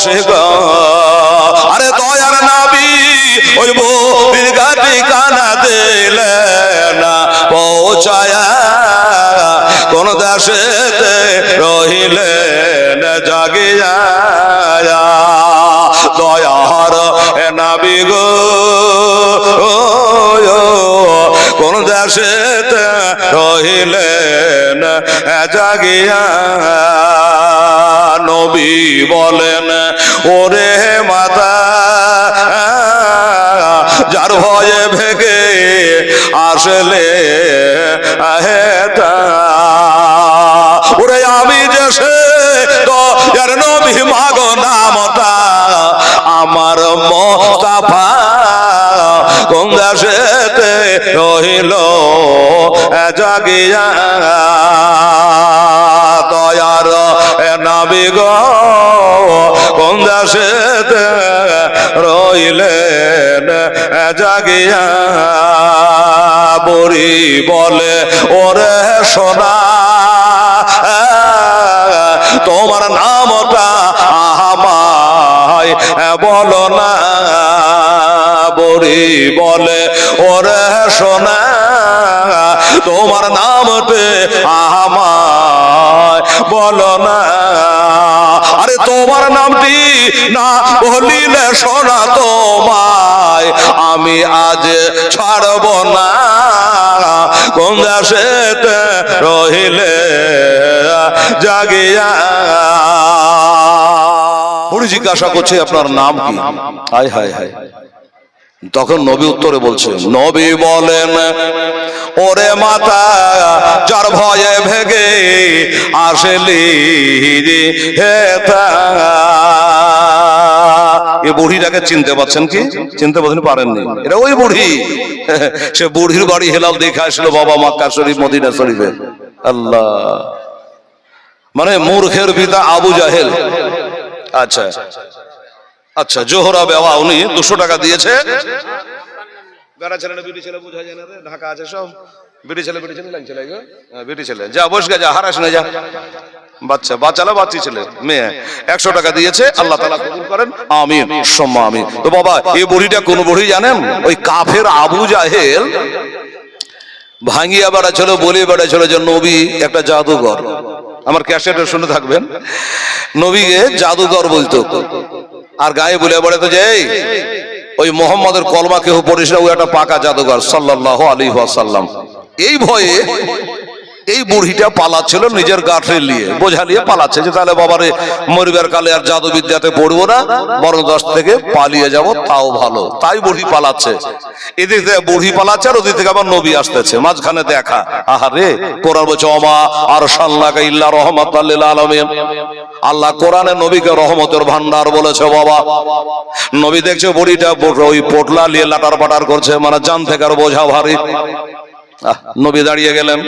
বসে গো। আরে দয়ার নাবি, ওই বীর গাটি কানা দিলে না পৌঁছায়া। কোন দেশেতে রহিলেন জাগিয়া। দয়ার নাবি গো কোন দেশেতে রহিলেন জাগিয়া। নবী বলেন, ওরে মাতা, যার ভয়ে ভেগে আসলে আহেতা ওরে আমি যে সে দয়ার নবী, মাগো নামটা আমার মোস্তাফা কোন দেশেতে রহিল জাগিয়া। দয়ার নাবি গো, কোন দেশেতে রইলেন? জাগিয়া বরি বলে, ওরে সোনা, তোমার নামটা আমায় বলো না। বরি বলে, ওরে সোনা, তোমার নামতে আমায় বলো না। আরে তোমার নামটি না বলিলে সোনা তোমায়, আমি আজ ছাড়ব না। কোন দেশেতে রহিলে জাগিয়া। জিজ্ঞাসা করছে আপনার নাম কি? হায় হায় হায়। তখন নবী উত্তরে বলছে, নবী বলেন, ওরে মাতা, যার ভয়ে ভেগে আসলি হেতা এ বুড়িটাকে চিনতে পারছেন কি? চিনতে পারছেন পারেননি। এটা ওই বুড়ি। সে বুড়ির বাড়ি হেলাল দেখে আসলো, বাবা মাক্কা শরীফ, মদিনা শরীফে। আল্লাহ। মানে মূর্খের পিতা আবু জাহেল। আচ্ছা। আচ্ছা জোহরা বেওয়া উনি দুশো টাকা দিয়েছে। বেড়া ছেলে বিড়ি ছেলে বিড়ি ছেলে বিড়ি ছেলে হ্যাঁ, বিড়ি ছেলে। বাচ্চা বাচ্চি ছেলে মেয়ে। একশো টাকা দিয়েছে আল্লাহ করেন। তো বাবা এই বুড়িটা কোন বুড়ি জানেন? ওই কাফের আবু জাহেল। ভাঙিয়া বেড়াচ্ছিল বলে বেড়াচ্ছিল যে নবী একটা জাদুঘর। আমার ক্যাসেটে শুনে থাকবেন। নবীকে জাদুঘর বলতো। আর গায়ে বলে বেড়াতো যে "এই, ওই মোহাম্মদের কলমা কেহ পড়িস না ওই একটা পাকা জাদুঘর। সাল্লাহ আলী সাল্লাম এই ভয়ে এই বুড়িটা পালাচ্ছিল নিজের গাঠে নিয়ে। বোঝা নিয়ে পালাচ্ছে যে তাহলে বাবারে মরিবার কালে আর জাদু বিদ্যাতে পড়ব না বরং দশ থেকে পালিয়ে যাব তাও ভালো। তাই বুড়ি পালাচ্ছে। এদিক থেকে বুড়ি পালাচ্ছে আর ওদিক থেকে আবার নবী আসতেছে। মাঝখানে দেখা আহারে কোরআন বলছে অমা আর সাল্লাকা ইল্লা রহমত আলমিন। আল্লাহ কোরআনে নবীকে রহমতের ভান্ডার বলেছে বাবা। নবী দেখছে বুড়িটা ওই পোটলা নিয়ে লাটার পাটার করছে মানে জান থেকে আর বোঝা ভারী। আহ, নবী দাঁড়িয়ে গেলেন।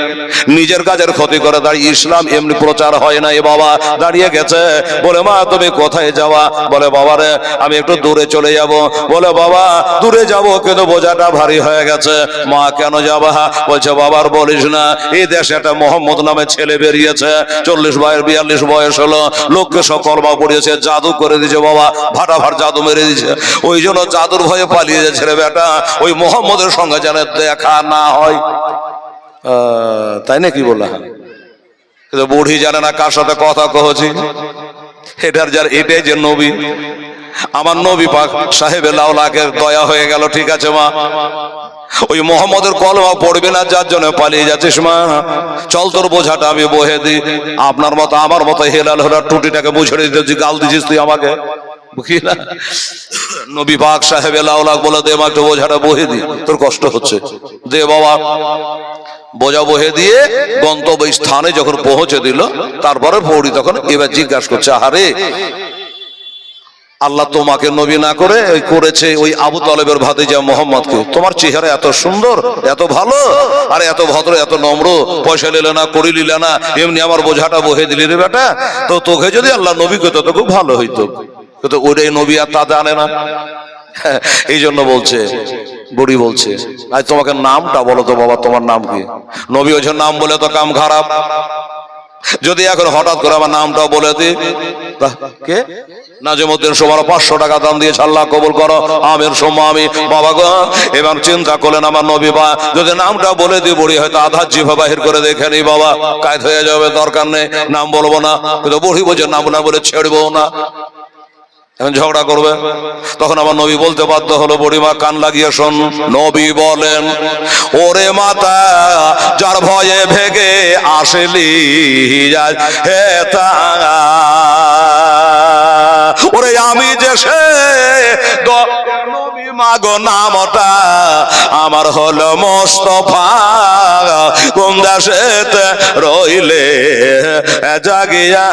নিজের কাজের ক্ষতি করে দাঁড়িয়ে ইসলাম এমনি প্রচার হয় না এ বাবা। দাঁড়িয়ে গেছে। বলে, মা, তুমি কোথায় যাওয়া? বলে, বাবা রে, আমি একটু দূরে চলে যাব। বলে, বাবা, দূরে যাব, কিন্তু বোঝাটা ভারী হয়ে গেছে। মা, কেন যাবা? বলছে বাবার বলিস না, এই দেশে একটা মোহাম্মদ নামে ছেলে বেরিয়েছে। চল্লিশ বয়স বিয়াল্লিশ বয়স হলো। লোককে সকল বা পড়িয়েছে, জাদু করে দিয়েছে, বাবা। ভাটাভাট জাদু মেরে দিয়েছে। ওই জন্য জাদুর ভয়ে পালিয়ে যাচ্ছে রে বেটা ওই মোহাম্মদের সঙ্গে যেন দেখা না হয়। তাই না কি বললাম কিন্তু বুড়ি জানে না কার সাথে কথা কহছি। এটার যার, এটাই যে নবী। আমার নবী পাক সাহেব লাউলাকের দয়া হয়ে গেল, ঠিক আছে মা? ওই মোহাম্মদের কলমা পড়বে না, যার জন্য পালিয়ে যাচ্ছিস মা? চল তোর বোঝাটা আমি বহে দিই। আপনার মতো, আমার মতো হেলাল হলা টুটিটাকে বুঝে দিতে গাল দিছিস তুই আমাকে। বুঝলি? না নবী পাক সাহেব লাউলাক বলে, দে মা একটু বোঝাটা বহে দি, তোর কষ্ট হচ্ছে। দে বাবা। বোঝা বহে দিয়ে গন্তব্য স্থানে যখন পৌঁছে দিল, তারপরে পৌড়ি তখন এবার জিজ্ঞাসা করছে, আহারে, আল্লাহ তোমাকে নবী না করে, ওই করেছে ওই আবু তালেবের তলেবের ভাতিজা মোহাম্মদকে। তোমার চেহারা এত সুন্দর, এত ভালো, আর এত ভদ্র, এত নম্র, পয়সা নিলে না করি নিলে না, এমনি আমার বোঝাটা বহে দিলি রে বেটা। তো তোকে যদি আল্লাহ নবী করতো, তো খুব ভালো হইতো। কিন্তু ওটাই নবী আর তা জানে না। এই জন্য বলছে, বুড়ি বলছে, আজ তোমাকে নামটা বলো তো বাবা, তোমার নাম কি? নবী ওই নাম বলে তো কাম খারাপ। যদি এখন হঠাৎ করে আমার নামটাও বলে কে? নাজিমুদ্দিন সোমার পাঁচশো টাকা দাম দিয়ে আল্লাহ কবুল করো। আমের সোমা আমি বাবা গো, এবার চিন্তা করলেন আমার নবী বা, যদি নামটা বলে দিই বুড়ি হয়তো আধার জিভা বাহির করে দেখে নি বাবা। কায়দ হয়ে যাবে, দরকার নেই, নাম বলব না। কিন্তু বুড়ি বোঝে নাম না বলে ছেড়বো না। এখন ঝগড়া করবে? তখন আমার নবী বলতে বাধ্য হলো, বুড়িমা কান লাগিয়ে শোন। নবী বলেন, ওরে মাতা, যার ভয়ে ভেগে আসলি হে তা। ওরে আমি যে সে মাগো নামটা আমার হলো মোস্তফা। কোন দেশেতে রইলে জাগিয়া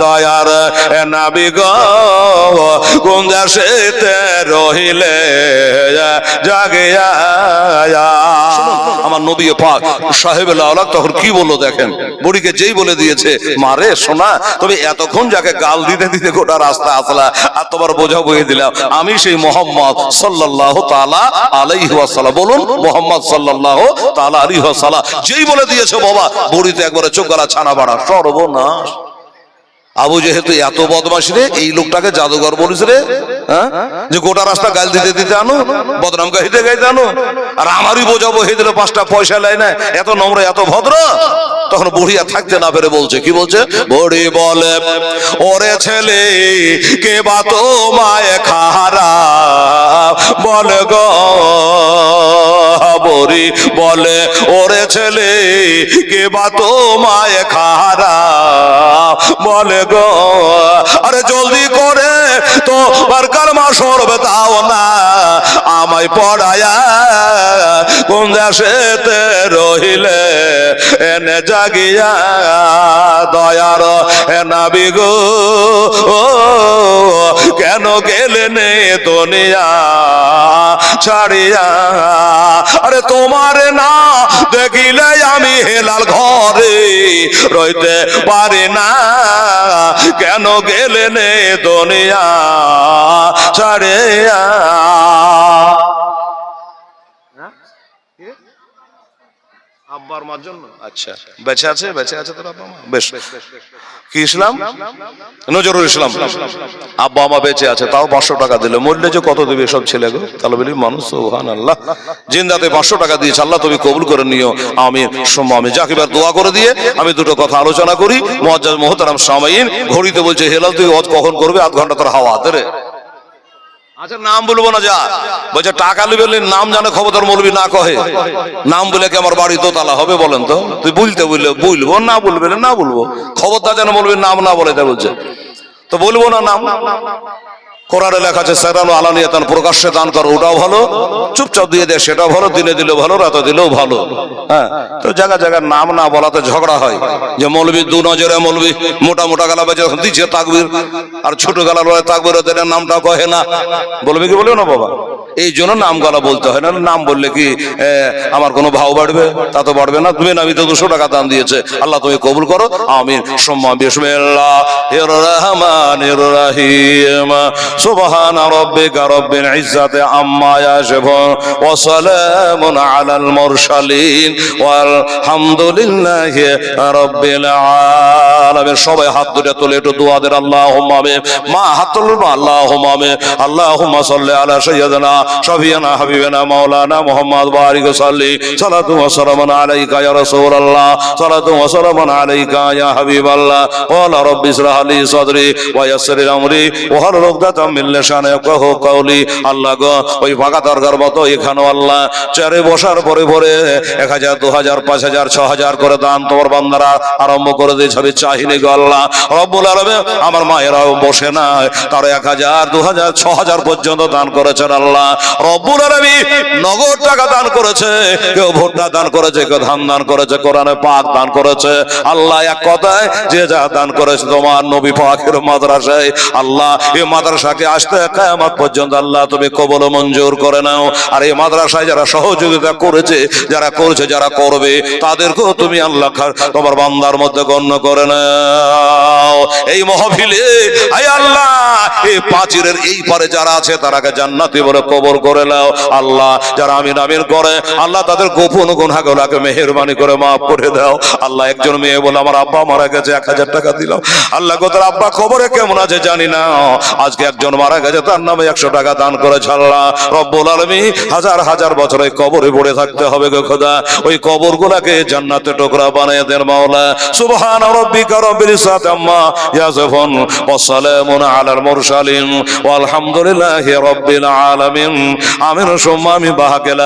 দয়ার নাবি গো? কোন দেশেতে রহিলে জাগিয়া আমার নবী পাক সাহেব আল্লাহ তখন কি বলল দেখেন? বুড়িকে যেই বলে দিয়েছে মারে শোনা তবে এতক্ষণ যাকে গাল দিতে দিতে গোটা রাস্তা আসলা আর তোমার বোঝা বয়ে দিলাম আমি সেই মোহাম্মদ সাল্লাহ তালা আলাইহি ওয়াসাল্লাম। বলুন, মোহাম্মদ সাল্লাহ তালা আলী ওয়াসাল্লাম। যেই বলে দিয়েছে বাবা, বুড়িতে একবারে চোখ গলা ছানা বাড়া, সর্বনাশ। আবু যেহেতু এত বদমাস রে, এই লোকটাকে জাদুঘর বলিস রে হ্যাঁ? যে গোটা রাস্তা গাল দিতে দিতে আনো বদনাম গাইতে গাইতে আনো। আর আমারই বোঝাবো হে দিল পাঁচটা পয়সা লাই না এত নম্র, এত ভদ্র। তখন বুড়িয়া থাকতে না পেরে বলছে, কি বলছে? বুড়ি বলে, ওরে ছেলে, কে বা তো মায়ে খারা বল গো? বরি বলে, ওরে ছেলে, কে বা তো মায়ে খারা বলে গো? আরে জলদি করে তো বারকার মা সরবে, তাও না। আমায় পড়ায়া কোন দেশেতে রহিলে, এনে জাগিয়া দয়ার এনাবি গো। ও, কেন গেলে নে দুনিয়া ছাড়িয়া? আরে তোমার না দেখিলে আমি হেলাল ঘরে। রইতে পারি না। কেন গেলে নে দুনিয়া ছাড়িয়া? আব্বার মার জন্য? আচ্ছা বেঁচে আছে বেঁচে আছে তোর আব্বা মা? বেশ। কি ইসলাম? নজরুল ইসলাম। আব্বা বেঁচে আছে, তাও পাঁচশো টাকা দিলে। যে কত দেবে সব ছেলে গো? তাহলে বলি মানুষ আল্লাহ জিন্দাতে পাঁচশো টাকা দিয়েছে, আল্লাহ তুমি কবুল করে নিও। আমি আমি দোয়া করে দিয়ে আমি দুটো কথা আলোচনা করি। মহাজাজ মোহতারাম সামাইন ঘড়িতে বলছে, হেলাল, তুই কখন করবে? আধ ঘণ্টা তোর হাওয়া হাতে আচ্ছা নাম বলব না যা। বলছে, টাকা নাম বলবি না কহে। নাম বলে কি আমার বাড়ি হবে বলেন তো? তুই বলব, না বলবে না বলব। যেন বলবি নাম না বলে বলছে। তো বলব না নাম? কোরআনে লেখা আছে সেরানো আলানিয়া তান প্রকাশ্যে দান করো ওটাও ভালো। চুপচাপ দিয়ে দেয়, সেটাও ভালো। দিনে দিলেও ভালো, রাতে দিলেও ভালো। হ্যাঁ তো জায়গা জায়গার নাম না বলাতে ঝগড়া হয়। যে মৌলবি দু নজরে মৌলবি, মোটা মোটা গালা বেজে দিচ্ছে তাকবির, আর ছোট গালা তাকবির ওদের নামটা কহে না। বলবি কি বলবে না বাবা? এই জন্য নাম গলা বলতে হয় না। নাম বললে কি আমার কোনো ভাও বাড়বে? তা তো বাড়বে না। তুমি আমি তো দুশো টাকা দাম দিয়েছে। আল্লাহ তুমি কবুল করো। আমিন। সম্মা বিসমিল্লাহ। সবাই হাত দুটো তুলে একটু দোয়া দেন। আল্লাহুম্মা মা, হাত তুলুন আল্লাহুম্মা আমিন। আল্লাহুম্মা সাল্লি আলা সাইয়্যিদিনা শাফিয়ানা হাবিবানা মাওলানা মুহাম্মদ বারিক সাল্লি সালাতু ওয়া সালামুন আলাইকা ইয়া রাসূলুল্লাহ সালাতু ওয়া সালামুন আলাইকা ইয়া হাবিবাল্লাহ ওয়া রাব্বি ইসরাহ লি সাদরি ওয়া ইয়াসসির আমরি ওয়া উকদাতাম মিন লিসানি ইয়াফকাহু আল্লাহ গো, ওই দরগার মতো এখানেও আল্লাহ। চারে বসার পরে পরে এক হাজার, দু হাজার, পাঁচ হাজার, ছ হাজার করে দান তোমার বান্দারা আরম্ভ করে দিয়ে চাহিনি গো আল্লাহ। রব্বুল আলমে আমার মায়েরাও বসে না তারা এক হাজার, দু হাজার, ছ হাজার পর্যন্ত দান করেছেন আল্লাহ। রব্বুল টাকা দান করেছে, কেউ ভোটটা দান করেছে, কেউ ধান দান করেছে, কোরআনে পাক দান করেছে। আল্লাহ এক কথায়, যে যা দান করেছে তোমার নবী পাকের মাদ্রাসায়, আল্লাহ এই মাদ্রাসাকে আসতে কেমন পর্যন্ত আল্লাহ তুমি কবল মঞ্জুর করে নাও। আর এই মাদ্রাসায় যারা সহযোগিতা করেছে, যারা করছে, যারা করবে, তাদেরকেও তুমি আল্লাহ তোমার বান্দার মধ্যে গণ্য করে নাও। এই মহফিলে, আয় আল্লাহ, এই পাঁচিরের এই পারে যারা আছে, তারাকে জান্নাতি বলে কবর করে নাও। আল্লাহ, যারা আমিন আমিন করে আল্লাহ তাদের গোপন গুনাহগুলোকে মেহেরবানি করে মাফ করে দাও। আল্লাহ একজন মেয়ে বলে, আমার আব্বা মারা গেছে, এক হাজার টাকা দিলাম। আল্লাহ তার আব্বা খবরে কেমন আছে জানি না। আজকে একজন মারা গেছে, তার নামে একশো টাকা দান করে ছাড়লা রব্বুল আলমী হাজার হাজার বছর ওই কবরে পড়ে থাকতে হবে গো খোদা। ওই কবর গুলাকে জান্নাতে টোকরা বানিয়ে দেন মাওলা। সুবহান রব্বিকা রব্বিল ইজ্জাতি আম্মা ইয়াসিফুন, ওয়া সালামুন আলাল মুরসালিন, ওয়ালহামদুলিল্লাহি রব্বিল আলামিন। আমিন, সুম্মা, আমি বাহাকে লা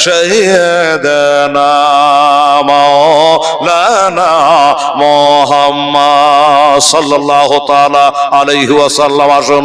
সাইয়্যিদিনা মাওলানা মুহাম্মদ সাল্লাল্লাহু তাআলা আলাইহি ওয়াসাল্লাম আসুন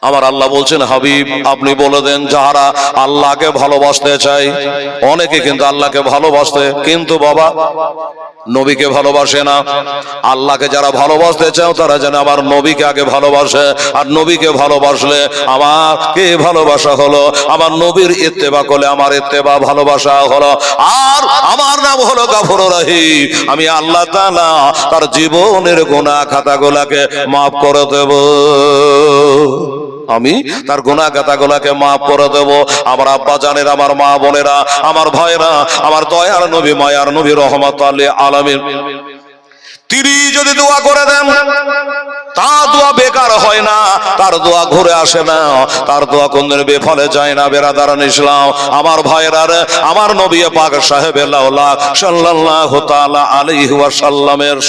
আমার আল্লাহ বলছেন, হাবিব, আপনি বলে দেন যারা আল্লাহকে ভালোবাসতে চাই অনেকে কিন্তু আল্লাহকে ভালোবাসতে, কিন্তু বাবা, নবীকে ভালোবাসে না। আল্লাহকে যারা ভালোবাসতে চাও, তারা যেন আমার নবীকে আগে ভালোবাসে, আর নবীকে ভালোবাসলে আমার কে ভালোবাসা হলো? আমার নবীর ইত্তেবা করলে আমার ইত্তেবা, ভালোবাসা হলো। আর আমার নাম হলো গাফর রাহিম। আমি আল্লাহ তাআলা তার জীবনের গুনাহ খাতাগুলাকে মাফ করে দেব। আমি তার গুণা গাতাগুলাকে মাফ করে দেব। আমার আব্বা জানের, আমার মা বোনেরা, আমার ভাইরা আমার দয়ার নবী, মায়ার নবী, রহমত আলী আলমীর তিনি যদি দোয়া করে দেন, তা দোয়া বেকার হয় না। তার দোয়া ঘুরে আসে না। তার দোয়া কোনদিন বেফলে যায় না বেরাদারান ইসলাম আমার ভাইয়েরার আমার নবী পাক সাহেব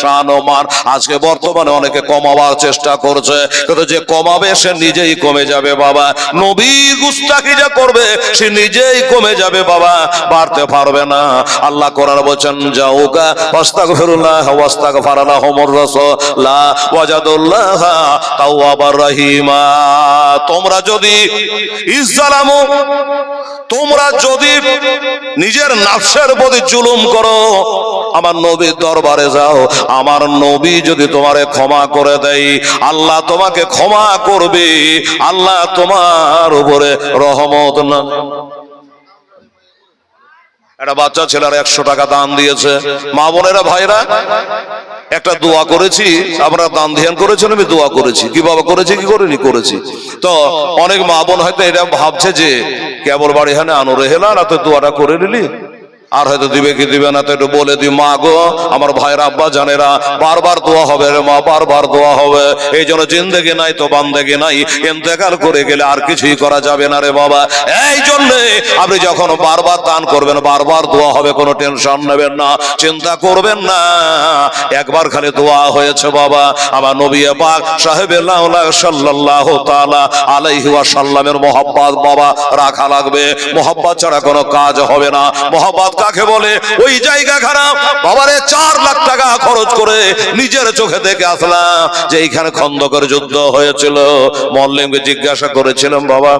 শান ও মান আজকে বর্তমানে অনেকে কমাবার চেষ্টা করছে। কিন্তু যে কমাবে, সে নিজেই কমে যাবে বাবা। নবী গুস্তাকি যে করবে, সে নিজেই কমে যাবে বাবা। বাড়তে পারবে না। আল্লাহ কোরআন বলছেন যাউকা ওয়াস্তাগফিরুল্লাহ তোমরা যদি তোমরা যদি নিজের নাফসের প্রতি জুলুম করো, আমার নবীর দরবারে যাও। আমার নবী যদি তোমারে ক্ষমা করে দেয়, আল্লাহ তোমাকে ক্ষমা করবে, আল্লাহ তোমার উপরে রহমত না। একটা বাচ্চা ছেলেরা একশো টাকা দান দিয়েছে। মা বোনেরা, ভাইরা একটা দোয়া করেছি, আমরা দান ধ্যান করেছেন আমি দোয়া করেছি। কি বাবা করেছি, কি করিনি, করেছি। তো অনেক মা বোন হয়তো এটা ভাবছে যে, কেবল বাড়ি হানে আনো রেহেলা না তো দোয়াটা করে নিলি। আর হয়তো দিবে কি দিবে না, তো একটু বলে দি মা গো, আমার ভাইয়ের আব্বা জানেরা, বারবার দোয়া হবে রে মা, বারবার দোয়া হবে। এই জন্য জিন্দেগি নাই তো বান্দেগি নাই, ইন্তেকাল করে গেলে আর কিছুই করা যাবে না রে বাবা। এই জন্য আপনি যখন বারবার দান করবেন, বারবার দোয়া হবে, কোনো টেনশন নেবেন না, চিন্তা করবেন না। একবার খালি দোয়া হয়েছে বাবা, আমার নবী পাক সাহেব সাল্লাল্লাহু তাআলা আলাইহি ওয়াসাল্লামের মোহাব্বত বাবা, রাখা লাগবে। মোহাব্বত ছাড়া কোনো কাজ হবে না। মোহাব্বত কাকে বলে, ওই জায়গা খারাপ। বাবারে, চার লাখ টাকা খরচ করে নিজের চোখে দেখে আসলাম যে এইখানে খন্দকের যুদ্ধ হয়েছিল। মল্লিমকে জিজ্ঞাসা করেছিলাম, বাবা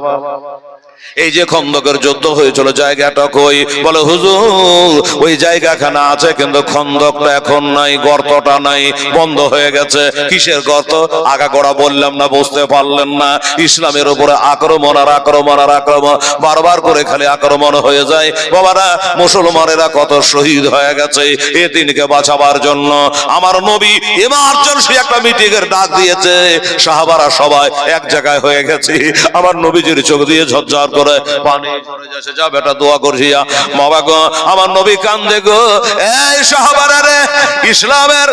এই যে খন্দকের যুদ্ধ হয়েছিল, জায়গাটা কই? বলে, হুজুর, ওই জায়গাখানা আছে, কিন্তু খন্দকটা এখন নাই, গর্তটা নাই, বন্ধ হয়ে গেছে। কিসের গর্ত? আগা গড়া বললাম না, বুঝতে পারলেন না। ইসলামের উপরে আক্রমণ আর আক্রমণ আর আক্রমণ, বারবার করে খালি আক্রমণ হয়ে যায়। বাবারা, মুসলমানেরা কত শহীদ হয়ে গেছে এ দিনকে বাঁচাবার জন্য। আমার নবী এমার্জেন্সি একটা মিটিং এর ডাক দিয়েছে। সাহাবারা সবাই এক জায়গায় হয়ে গেছে। আমার নবীজির চোখ দিয়ে ঝরঝর করে পানি যা বেটা দোয়া গো আমার নবী এই সাহাবারা ইসলামের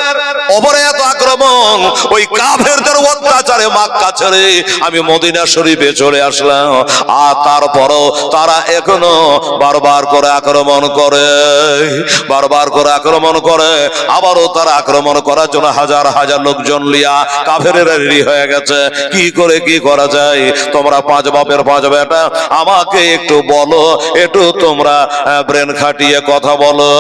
ওপরে এত আক্রমণ, ওই কাফেরদের অত্যাচারে মাক্কা ছেড়ে আমি মদিনা শরীফে চলে আসলাম। আর তারপরও তারা এখনও বারবার করে আক্রমণ করে, বারবার করে আক্রমণ করে। আবারও তারা আক্রমণ করার জন্য হাজার হাজার লোকজন লিয়া কাফেরেরা রেডি হয়ে গেছে। কি করে কি করা যায়? তোমরা পাঁচ বাপের পাঁচ বেটা আমাকে একটু বলো, একটু তোমরা ব্রেন খাটিয়ে কথা বলো।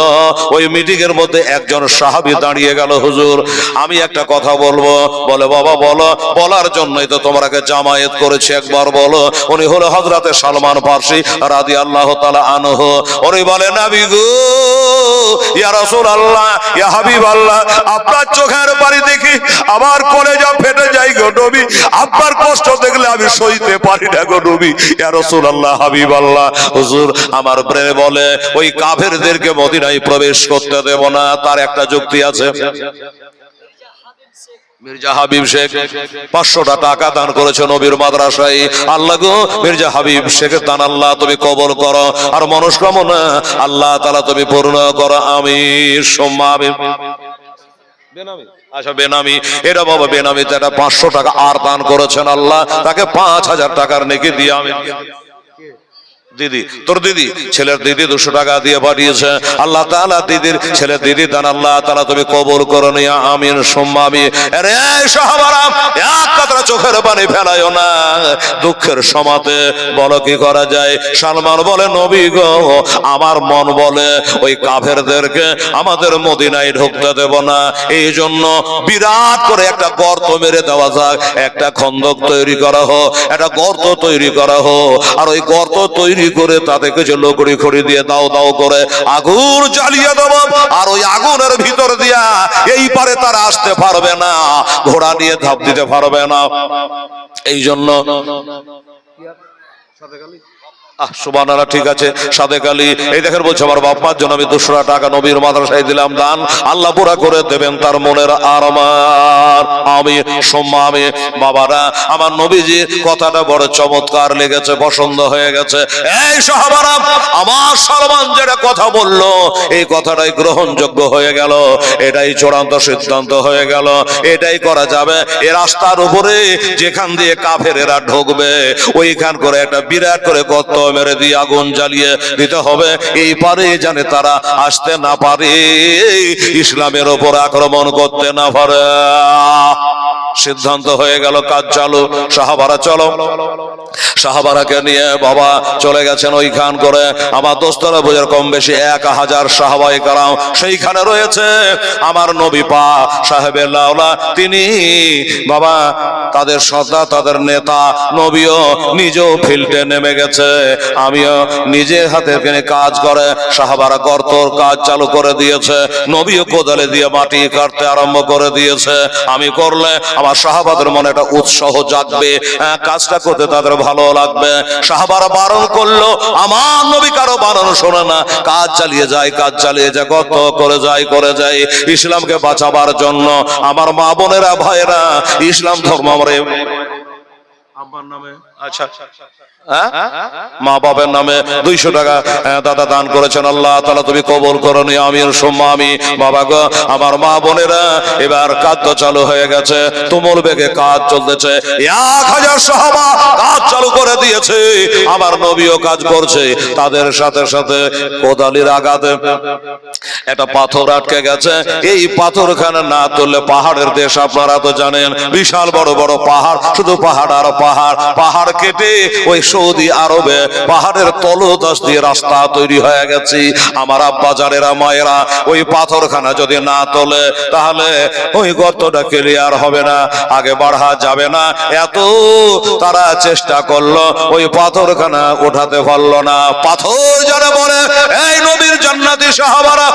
ওই মিটিং এর মধ্যে একজন সাহাবী দাঁড়িয়ে গেল, হুজুর। আমি একটা কথা বলব। বলে, বাবা, বলো। বলার জন্যই তো তোমরাকে জামায়াত করেছে, একবার বলো। উনি হলো হজরতে সালমান ফার্সি রাদি আল্লাহ তালা আনহ। উনি বলে, নাবি গো, ইয়া রাসূল আল্লাহ ইয়া হাবিব আল্লাহ আপনার চোখের বাড়ি দেখি, আমার কলেজা ফেটে যায় গো নবী। আপনার কষ্ট দেখলে আমি সইতে পারি না গো নবী। ইয়া রাসূল আল্লাহ হাবিব আল্লাহ হুজুর, আমার ব্রেনে বলে, ওই কাফেরদেরকে মদিনায় প্রবেশ করতে দেব না, তার একটা যুক্তি আছে। মির্জা হাবিব শেখ, পাঁচশোটা টাকা দান করেছে নবীর আল্লাহ মির্জা হাবিব শেখের দান, আল্লাহ তুমি কবল করো। আর মনস্কামনা, আল্লাহ তালা তুমি পূর্ণ করো। আমি আমি বেনামি। আচ্ছা বেনামি। এটা বাবা পাঁচশো টাকা আর দান করেছেন আল্লাহ। তাকে পাঁচ হাজার টাকার নেকি দিয়ে আমি দিদি, তোর দিদি, ছেলের দিদি দুশো টাকা দিয়ে পাঠিয়েছে। আল্লাহ তাআলা দিদির ছেলের দিদি দান আল্লাহ তাআলা তুমি কবুল করো নিয়া আমিন, সম্মামি। রে সাহাবারা, এক কাতরা চোখের পানি ফেলায়ও না। দুঃখের সমাতে বলো কি করা যায়? সালমান বলে, নবী গো, আমার মন বলে, ওই কাফেরদেরকে আমাদের মদিনায় ঢুকতে দেব না। এই জন্য বিরাট করে একটা গর্ত মেরে দেওয়া যাক, একটা খন্দক তৈরি করা হোক, একটা গর্ত তৈরি করা হোক। আর ওই গর্ত তৈরি করে তাতে কিছু লোকড়ি খড়ি দিয়ে দাও দাও করে আগুন জ্বালিয়ে দেবো। আর ওই আগুনের ভিতর দিয়া এই পারে তারা আসতে পারবে না, ঘোড়া নিয়ে ধাপ দিতে পারবে না। এই জন্য এই আমার যেটা কথা বলল, এই কথাটাই গ্রহণযোগ্য হয়ে গেল। এটাই চূড়ান্ত সিদ্ধান্ত হয়ে গেল। এটাই করা যাবে। এ রাস্তার উপরে যেখান দিয়ে কাফেরেরা ঢুকবে, ওইখান করে একটা বিরাট করে গর্ত মেরে দিয়ে আগুন জ্বালিয়ে দিতে হবে। এই পারে জানে তারা আসতে না পারে। ইসলামের ওপর আক্রমণ করতে না পারে। সিদ্ধান্ত হয়ে গেল, কাজ চালু। সাহাবারা, চলো। সাহাবারাকে নিয়ে বাবা চলে গেছেন ওইখান করে। আমার দোস্তরা বোঝার কম বেশি এক হাজার সাহাবাই কারাম সেইখানে রয়েছে আমার নবী পা সাহেবের লাউলা তিনি বাবা, তাদের সত্তা তাদের নেতা, নবীও নিজেও ফিল্ডে নেমে গেছে। আমিও নিজের হাতে কাজ করে। সাহাবারা গর্তর কাজ চালু করে দিয়েছে। নবীও কোদালে দিয়ে মাটি কাটতে আরম্ভ করে দিয়েছে। আমি করলে আমার সাহাবাদের মনে একটা উৎসাহ জাগবে কাজটা করতে তাদের ভালো লাগবে। সাহাবারা বারণ করল আমার নবী কারও বারণ শোনে না। কাজ চালিয়ে যায় কাজ চালিয়ে যায় কত করে যায় করে যায়। ইসলামকে বাঁচাবার জন্য আমার মা বোনেরা ভাইরা ইসলাম ধর্ম আমরা আমার নামে। আচ্ছা। হ্যাঁ? মা বাবার নামে দুইশো টাকা হ্যাঁ, দাদা দান করেছেন। আল্লাহ তালা তুমি কবল করনি আমি সোম্মা আমি বাবা গো আমার মা বোনেরা এবার কাজ তো চালু হয়ে গেছে। তুমুল বেগে কাজ চলতেছে। এক হাজার সাহাবা কাজ চালু করে দিয়েছে। আমার নবীও কাজ করছে। তাদের সাথে সাথে কোদালির আঘাতে একটা পাথর আটকে গেছে। এই পাথরখানে না তুললে পাহাড়ের দেশ আপনারা তো জানেন বিশাল বড় বড় পাহাড়। শুধু পাহাড় আর পাহাড়। পাহাড় কেটে ওই সৌদি আরবে পাহাড়ের তলদাস দিয়ে রাস্তা তৈরি হয়ে গেছে। আমার আব্বা জানেরা, মায়েরা, ওই পাথরখানা যদি না তোলে, তাহলে ওই গর্তটা ক্লিয়ার হবে না, আগে বাড়া যাবে না। এত তারা চেষ্টা করল, ওই পাথরখানা উঠাতে পারল না। পাথর যারা বলে, এই নবীর জান্নাতি সাহাবারা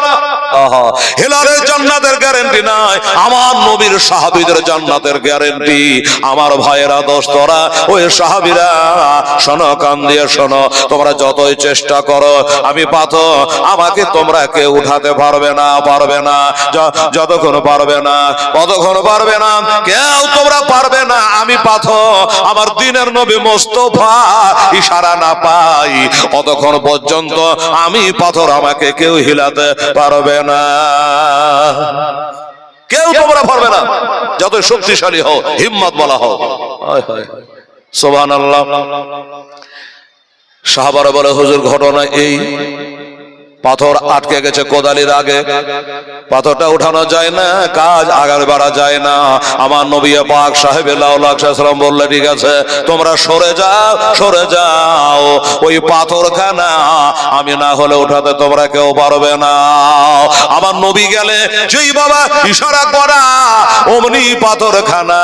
হেলালের জান্নাতের গ্যারেন্টি নাই। আমার নবীর সাহাবীদের জান্নাতের গ্যারেন্টি আমার ভাইয়েরা, দোস্তরা, ওই সাহাবীরা শোনো, কান দিয়ে শোনো, তোমরা যতই চেষ্টা করো, আমি পাথর, আমাকে তোমরা কেউ উঠাতে পারবে না পারবে না যতক্ষণ পারবে না কতক্ষণ পারবে না, কেউ তোমরা পারবে না, আমি পাথর, আমার দিনের নবী মোস্তফা ইশারা না পাই কতক্ষণ পর্যন্ত আমি পাথর আমাকে কেউ হিলাতে পারবে না। কেউ তোমরা পারবে না যত শক্তিশালী হও, হিম্মত বলা হোক সোভান আল্লাহ সাহাবারা বলে হুজুর ঘটনা এই। পাথর আটকে গেছে কোদালির আগে। পাথরটা উঠানো যায় না, কাজ আগার বাড়া যায় না। আমার নবী পাক সাহেব সাল্লাম বললে ঠিক আছে, তোমরা সরে যাও সরে যাও। ওই পাথরখানা আমি না হলে উঠাতে তোমরা কেউ পারবে না। আমার নবী গেলে, যেই বাবা ইশারা করা, অমনি পাথরখানা,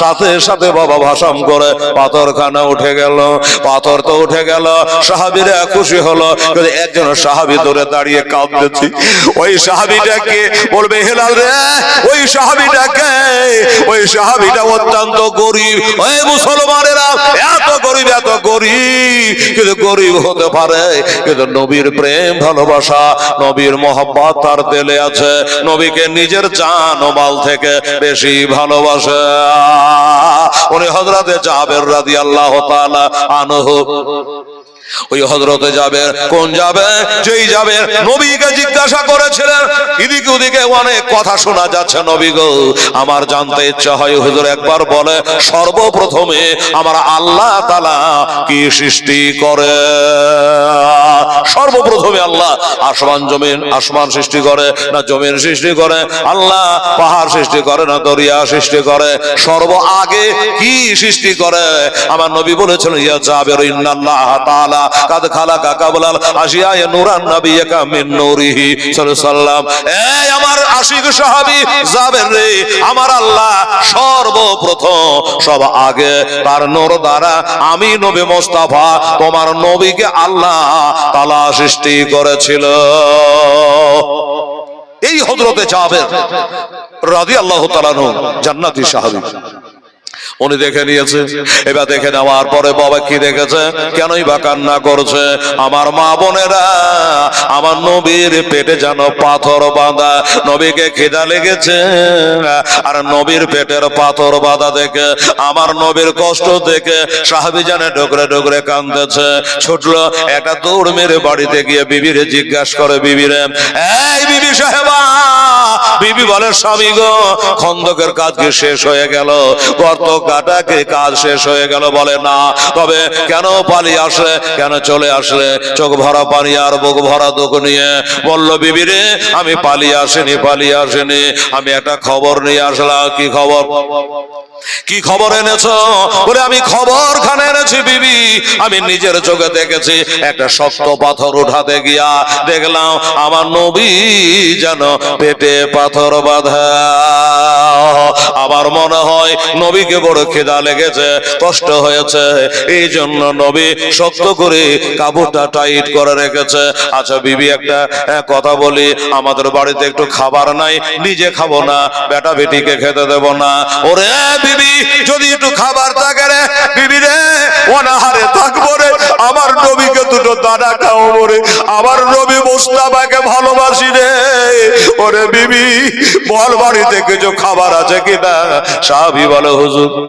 সাথে সাথে বাবা ভাষণ করে পাথরখানা উঠে গেল। পাথর তো উঠে গেল, সাহাবিরা খুশি হলো, একজন সাহাবি ধরে দাঁড়িয়ে কাঁদতেছি ওই সাহাবিটাকে বলবে, হেলাল রে, ওই সাহাবিটাকে, ওই সাহাবিটা অত্যন্ত গরিব। ওই মুসলমানেরা, এত গরিব এত গরিব। কিন্তু গরিব হতে পারে, কিন্তু নবীর প্রেম, ভালোবাসা, নবীর মোহাম্মত তার দিলে আছে। নবীকে নিজের জান মাল থেকে বেশি ভালোবাসে। উনি হজরতে জাবের রাদি আল্লাহ আনহু। ওই হজরতে যাবে, কোন যাবে? যেই যাবে, নবীকে জিজ্ঞাসা করেছিলেন, এদিকে ওদিকে অনেক কথা শোনা যাচ্ছে নবী গো। আমার জানতে ইচ্ছা হয়, হুজুর একবার বলে, সর্বপ্রথমে আমার আল্লাহ তালা কি সৃষ্টি করে? সর্বপ্রথমে আল্লাহ আসমান, জমিন, আসমান সৃষ্টি করে, না জমিন সৃষ্টি করে, আল্লাহ পাহাড় সৃষ্টি করে, না দরিয়া সৃষ্টি করে, সর্ব আগে কি সৃষ্টি করে? আমার নবী বলেছেন ইয়া জাবের, ইন্নাল্লাহ তাআলা এই আমার আশিক জাবের রে, আমার আল্লাহ সর্বপ্রথম, সব আগে তার দ্বারা আমি নবী মোস্তাফা, তোমার নবীকে আল্লাহ তালা সৃষ্টি করেছিল। এই হজরতে হযরতে জাবের রাদিয়াল্লাহু তাআলা জান্নাতি সাহাবী। উনি দেখে নিয়েছে। এবার দেখে নেওয়ার পরে বাবা কি দেখেছে? কেনই বা কান্না করছে? আমার মা বোনেরা, আমার নবীর পেটে যেন পাথর বাঁধা, নবীকে খিদা লেগেছে। আর নবীর পেটের পাথর বাঁধা দেখে, আমার নবীর কষ্ট দেখে সাহাবি জানে ডোকরে ডোকরে কান্দেছে। ছুটলো একটা দৌড় মেরে বাড়িতে গিয়ে বিবিরে জিজ্ঞাসা করে, বিবিরে, এই বিবি সাহেবা, বিবি বলে, স্বামী গো, খন্দকের কাজ শেষ হয়ে গেল? গর্ত কাটাকে কাজ শেষ হয়ে গেল বলে না। তবে কেন পালিয়ে আসলে কেন চলে আসলে চোখ ভরা পানি আর বুক ভরা দুঃখ নিয়ে বলল, বিবি রে, আমি পালিয়ে আসিনি পালিয়ে আসিনি। আমি একটা খবর নিয়ে আসলাম। কি খবর? কি খবর এনেছো? বলে, আমি খবর খানে এনেছি, বিবি। আমি নিজের চোখে দেখেছি, একটা শক্ত পাথর উঠাতে গিয়া দেখলাম, আমার নবী যেন পেটে পাথর বাঁধা। আমার মনে হয় নবীকে বড় খেদা লেগেছে, কষ্ট হয়েছে। এই জন্য নবী শক্ত করে কাপড়টা টাইট করে রেখেছে। আচ্ছা বিবি, একটা কথা বলি। আমাদের বাড়িতে একটু খাবার নাই, নিজে খাব না। বেটা বেটিকে খেতে দেব না। ওরে বিবি, যদি একটু খাবার থাকে রে, বিবি রে, অনাহারে থাকব রে। আমার নবীকে দুটো দানা খাও রে। আমার নবী মুস্তাফাকে ভালোবাসি রে। ওরে বিবি, বল বাড়িতে কিছু খাবার আছে কিনা? সাহাবি বলে, হুজুর।